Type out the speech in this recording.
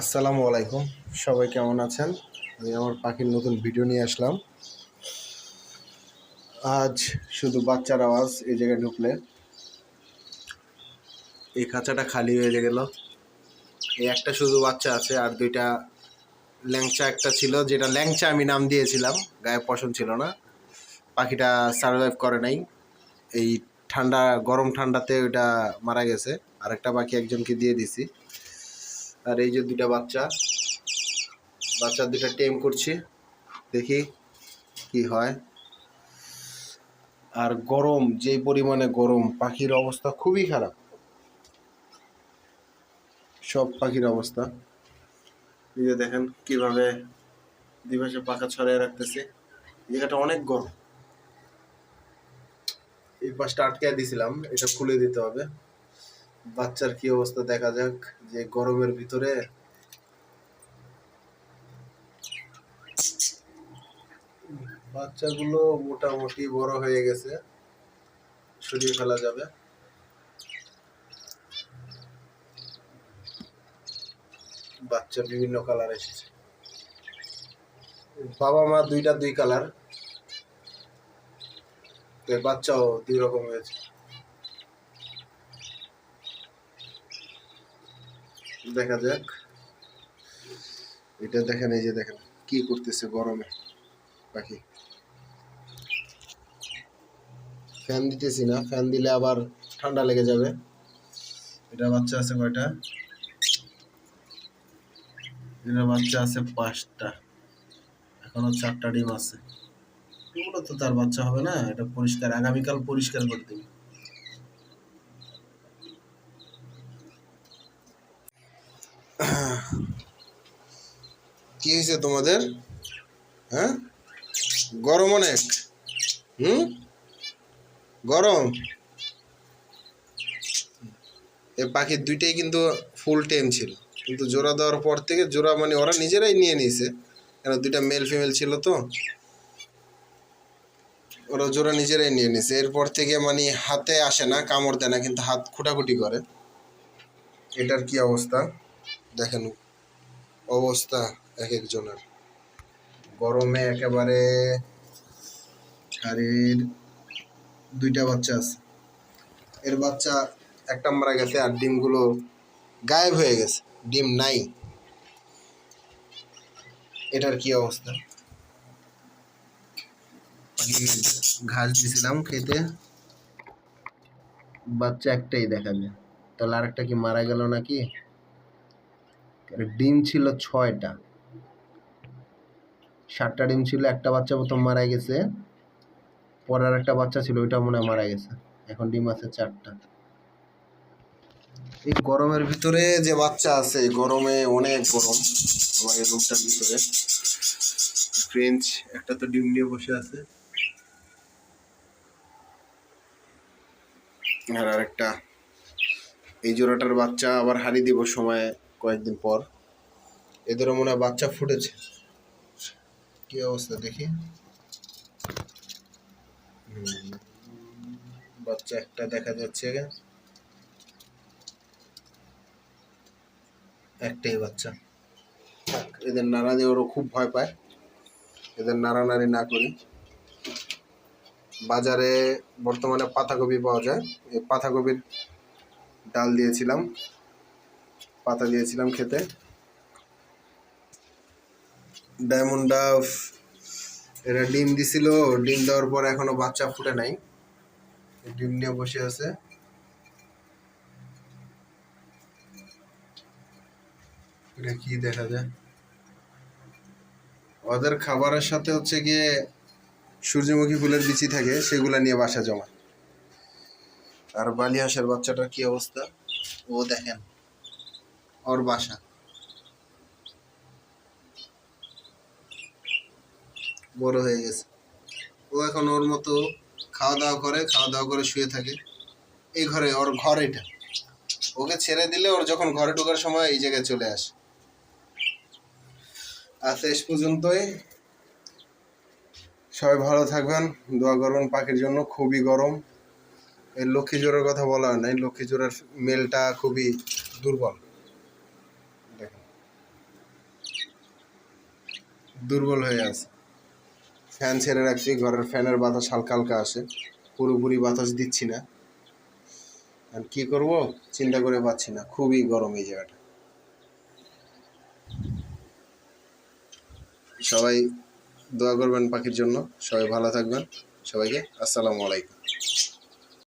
আসসালামু আলাইকুম। সবাই কেমন আছেন? আমি আমার পাখির নতুন ভিডিও নিয়ে আসলাম। আজ শুধু বাচ্চার আওয়াজ, এই জায়গায় ঢুকলে। এই খাঁচাটা খালি হয়ে গেল। এই একটা শুধু বাচ্চা আছে, আর দুইটা ল্যাংচা একটা ছিল, যেটা ল্যাংচা আমি নাম দিয়েছিলাম, গায়ে পছন্দ ছিল না। পাখিটা সার্ভাইভ করে নাই। এই ঠান্ডা, গরম ঠান্ডাতে ওটা মারা গেছে। আর একটা পাখি একজনকে দিয়ে দিছি। আর এই যে দুটা বাচ্চা বাচ্চা দুটা টেম করছি, দেখি কি হয়। আর গরম যে পরিমাণে গরম, পাখির অবস্থা খুবই খারাপ। সব পাখির অবস্থা। এই যে দেখেন কীভাবে দিবসে পাখা ছড়িয়ে রাখতেছে। জায়গাটা অনেক গরম। এই পাশটা আটকে দিয়েছিলাম এটা খুলে দিতে হবে। বাচ্চার কি অবস্থা দেখা যাক, যে গরমের ভিতরে। বাচ্চাগুলো মোটামুটি বড় হয়ে গেছে, সরিয়ে ফেলা যাবে। বাচ্চা বিভিন্ন কালার এসেছে। বাবা মা দুইটা দুই কালার। বাচ্চাও দুই রকম হয়েছে। দেখা যাক। এটা দেখেন, এই যে দেখেন, কি করতেছে গরমে। পাখি ফ্যান দিতেছি না, ফ্যান দিলে আবার ঠান্ডা লেগে যাবে। এটা বাচ্চা আছে কয়টা? এটা বাচ্চা আছে পাঁচটা। এখনও চারটা ডিম আছে। এগুলো তো তার বাচ্চা হবে না, এটা পরিষ্কার, আগামীকাল পরিষ্কার করে দিবি। কি হয়েছে তোমাদের? হ্যাঁ? গরম অনেক। হুম? গরম? এ পাখির দুইটাই কিন্তু ফুল টেম ছিল। কিন্তু জোড়া দেওয়ার পর থেকে জোড়া মানে ওরা নিজেরাই নিয়ে নিয়েছে। কেন দুইটা মেল ফিমেল ছিল তো? ওরা জোড়া নিজেরাই নিয়ে নিয়েছে। এরপর থেকে মানে হাতে আসে না, কামড় দেয় না, কিন্তু হাত খুঁটাখুটি করে। এটার কি অবস্থা? দেখেন অবস্থা। এক একজনের গরমে একেবারে শাড়ির দুইটা বাচ্চা আছে। এর বাচ্চা একটা মারা গেছে আর ডিমগুলো গায়েব হয়ে গেছে, ডিম নাই। এটার কি অবস্থা? ঘাস দিয়েছিলাম খেতে। বাচ্চা একটাই দেখা যায়। তাহলে আরেকটা কি মারা গেল নাকি? ডিম ছিল ছয়টা। সাতটা ডিম ছিল, একটা বাচ্চা প্রথম মারা গেছে পরের একটা বাচ্চা ছিল ওইটা মনে মারা গেছে। এখন ডিম আছে চারটা। এই গরমের ভিতরে যে বাচ্চা আছে গরমে অনেক গরম আমার এই রুমটার ভিতরে। ফ্রেঞ্চ একটা তো ডিম নিয়ে বসে আছে। আর আরেকটা, এই জোড়াটার বাচ্চা আবার হারিয়ে দিব সময় কয়েকদিন পর। এদেরও মনে হয় বাচ্চা ফুটেছে। কি অবস্থা দেখি। বাচ্চা একটা দেখা যাচ্ছে একটাই বাচ্চা। এদের নাড়া দিয়ে ওরা খুব ভয় পায়, এদের নাড়ানাড়ি না করি। বাজারে বর্তমানে পাতাকপি পাওয়া যায়। এই পাতাকপির ডাল দিয়েছিলাম, পাতা দিয়েছিলাম খেতে। ডায়মন্ড ডাফ এরা ডিম দিছিল, ডিম দেওয়ার পর এখনও বাচ্চা ফুটে নাই। ডিম নিয়ে বসে আছে। এটা কি দেখা যায়? ওদের খাবারের সাথে হচ্ছে গিয়ে সূর্যমুখী ফুলের বিচি থাকে, সেগুলা নিয়ে বাসা জমা। আর বালি হাঁসের বাচ্চাটার কি অবস্থা? ও দেখেন, ওর বাসা। বড় হয়ে গেছে। ও এখন ওর মতো খাওয়া দাওয়া করে খাওয়া দাওয়া করে শুয়ে থাকে। এই ঘরে, ওর ঘর এটা। ওকে ছেড়ে দিলে ওর যখন ঘরে ঢোকার সময় এই জায়গায় চলে আসে। আর শেষ পর্যন্তই সবাই ভালো থাকবেন, দোয়া করবেন পাখির জন্য, খুবই গরম। এই লক্ষ্মী জোড়ার কথা বলা হয় নাই লক্ষ্মী জোড়ার মেলটা খুবই দুর্বল। দুর্বল হয়ে আছে। ফ্যান ছেড়ে রাখছি, ঘরের ফ্যানের বাতাস হালকা হালকা আসে। পুরোপুরি বাতাস দিচ্ছি না। আর কি করব? চিন্তা করে পাচ্ছি না। খুবই গরম এই জায়গাটা। সবাই দোয়া করবেন পাখির জন্য। সবাই ভালো থাকবেন। সবাইকে আসসালামু আলাইকুম।